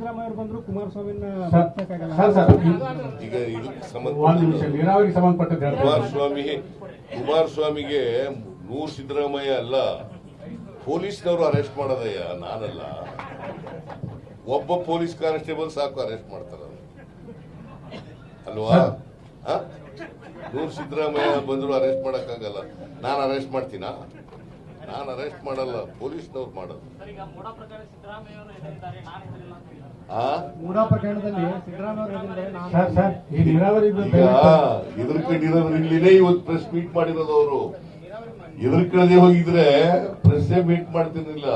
ಸಿದ್ದರಾಮಯ್ಯ ಅವರು ಬಂದ್ರು ಈಗ ಇದಕ್ಕೆ ಸಂಬಂಧಪಟ್ಟದ್ದು. ಕುಮಾರಸ್ವಾಮಿ ಕುಮಾರಸ್ವಾಮಿಗೆ ನೂರ್ ಸಿದ್ದರಾಮಯ್ಯ ಅಲ್ಲ ಪೊಲೀಸ್ನವರು ಅರೆಸ್ಟ್ ಮಾಡೋದಯ್ಯ ನಾನಲ್ಲ. ಒಬ್ಬ ಪೊಲೀಸ್ ಕಾನ್ಸ್ಟೇಬಲ್ ಸಾಕು ಅರೆಸ್ಟ್ ಮಾಡ್ತಾರ ಅಲ್ವಾ? ನೂರು ನೂರ್ ಸಿದ್ದರಾಮಯ್ಯ ಬಂದ್ರು ಅರೆಸ್ಟ್ ಮಾಡಕ್ಕಾಗಲ್ಲ. ನಾನು ಅರೆಸ್ಟ್ ಮಾಡ್ತೀನಾ? ನಾನು ಅರೆಸ್ಟ್ ಮಾಡಲ್ಲ ಪೊಲೀಸ್ನವ್ರು ಮಾಡೋದು ಸರ್ ಈಗ ಮೂಡ ಪ್ರಕಾರ ಸಿದ್ದರಾಮಯ್ಯ ಅವರು ಹೆದರಿದ್ದಾರೆ ನಾನು ಹೆದರಿಲ್ಲ ಅಂತ ಹೇಳಿದ್ದಾರೆ. ಆ? ಮೂಡ ಪ್ರಕರಣದಲ್ಲಿ ಸಿದ್ದರಾಮಯ್ಯ ಅವರು ನಾನು ಸರ್ ಸರ್ ಈ ನೀರಾವರಿ ಈಗ ಎದುರ್ಕೊಂಡಿರೋರು ಇಲ್ಲಿನೇ ಇವತ್ತು ಪ್ರೆಸ್ ಮೀಟ್ ಮಾಡಿರೋದು ಅವರು. ಕಡೆ ಹೋಗಿದ್ರೆ ಪ್ರೆಸ್ ಮೀಟ್ ಮಾಡ್ತಿರ್ಲಿಲ್ಲ.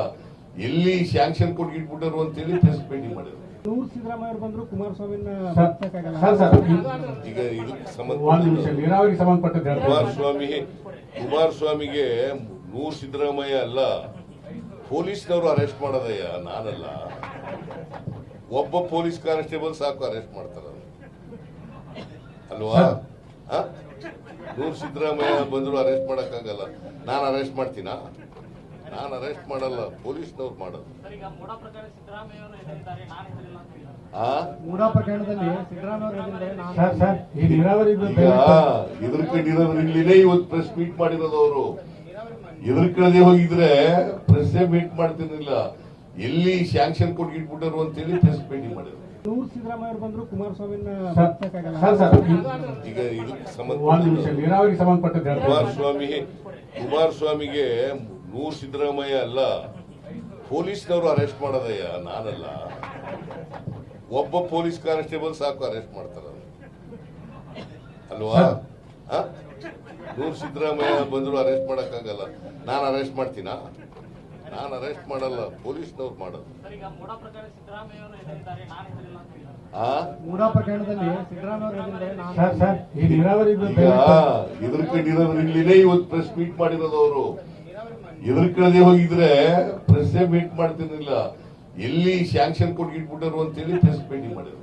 ಎಲ್ಲಿ ಸ್ಯಾಂಕ್ಷನ್ ಅಂತ ಅಂತೇಳಿ ಪ್ರೆಸ್ ಮೀಟಿಂಗ್ ಮಾಡಿದ್ರು. ಬಂದ್ರು ಈಗ ಇದಕ್ಕೆ ಸಂಬಂಧ ಹೇಳ್ತೀನಿ. ಕುಮಾರಸ್ವಾಮಿ ಕುಮಾರಸ್ವಾಮಿಗೆ ನೂರ್ ಸಿದ್ದರಾಮಯ್ಯ ಅಲ್ಲ ಪೊಲೀಸ್ನವರು ಅರೆಸ್ಟ್ ಮಾಡೋದಯ್ಯ ನಾನಲ್ಲ. ಒಬ್ಬ ಪೊಲೀಸ್ ಕಾನ್ಸ್ಟೇಬಲ್ ಸಾಕು ಅರೆಸ್ಟ್ ಮಾಡ್ತಾರ ಅಲ್ವಾ? ನೂರ್ ಸಿದ್ದರಾಮಯ್ಯ ಬಂದ್ರು ಅರೆಸ್ಟ್ ಮಾಡಕ್ಕಾಗಲ್ಲ. ನಾನು ಅರೆಸ್ಟ್ ಮಾಡ್ತೀನಾ? ನಾನು ಅರೆಸ್ಟ್ ಮಾಡಲ್ಲ ಪೊಲೀಸ್ನವ್ರು ಮಾಡೋದು. ಇದ್ರ ಎದುರ್ಕೊಂಡಿರೋರು ಇಲ್ಲಿನೇ ಇವತ್ತು ಪ್ರೆಸ್ ಮೀಟ್ ಮಾಡಿರೋದು ಅವರು. ಎದುರ್ಕೊಳ್ಳದೆ ಹೋಗಿದ್ರೆ ಪ್ರೆಸ್ ಮೀಟ್ ಮಾಡ್ತಿರ್ಲಿಲ್ಲ. ಎಲ್ಲಿ ಸ್ಯಾಂಕ್ಷನ್ ಕೊಟ್ಟಿಟ್ಬಿಟ್ಟರು ಅಂತೇಳಿ ಪ್ರೆಸ್ ಮೀಟಿಂಗ್ ಮಾಡಿದ್ರು. ಈಗ ಇದಕ್ಕೆ ನೀರಾವರಿಗೆ ಸಂಬಂಧಪಟ್ಟದ್ದು ಹೇಳ್ತೀನಿ. ಕುಮಾರಸ್ವಾಮಿ ಕುಮಾರಸ್ವಾಮಿಗೆ ನೂರ್ ಸಿದ್ದರಾಮಯ್ಯ ಅಲ್ಲ ಪೊಲೀಸ್ನವರು ಅರೆಸ್ಟ್ ಮಾಡೋದಯ್ಯ ನಾನಲ್ಲ. ಒಬ್ಬ ಪೊಲೀಸ್ ಕಾನ್ಸ್ಟೇಬಲ್ ಸಾಕು ಅರೆಸ್ಟ್ ಮಾಡ್ತಾರ ಅಲ್ವಾ? ನೂರ್ ಸಿದ್ದರಾಮಯ್ಯ ಬಂದ್ರು ಅರೆಸ್ಟ್ ಮಾಡೋಕ್ಕಾಗಲ್ಲ. ನಾನು ಅರೆಸ್ಟ್ ಮಾಡ್ತೀನಾ? ನಾನು ಅರೆಸ್ಟ್ ಮಾಡಲ್ಲ ಪೊಲೀಸ್ನವ್ರು ಮಾಡೋದು. ಇಲ್ಲಿನೇ ಇವತ್ತು ಪ್ರೆಸ್ ಮೀಟ್ ಮಾಡಿರೋದು ಅವರು. ಎದುರ್ಕೊಳ್ಳದೆ ಹೋಗಿದ್ರೆ ಪ್ರೆಸ್ ಮೀಟ್ ಮಾಡ್ತಿರ್ಲಿಲ್ಲ. ಎಲ್ಲಿ ಸ್ಯಾಂಕ್ಷನ್ ಕೊಟ್ಟಿಟ್ಬಿಟ್ಟರು ಅಂತೇಳಿ ಪ್ರೆಸ್ ಮೀಟಿಂಗ್ ಮಾಡಿದ್ರು.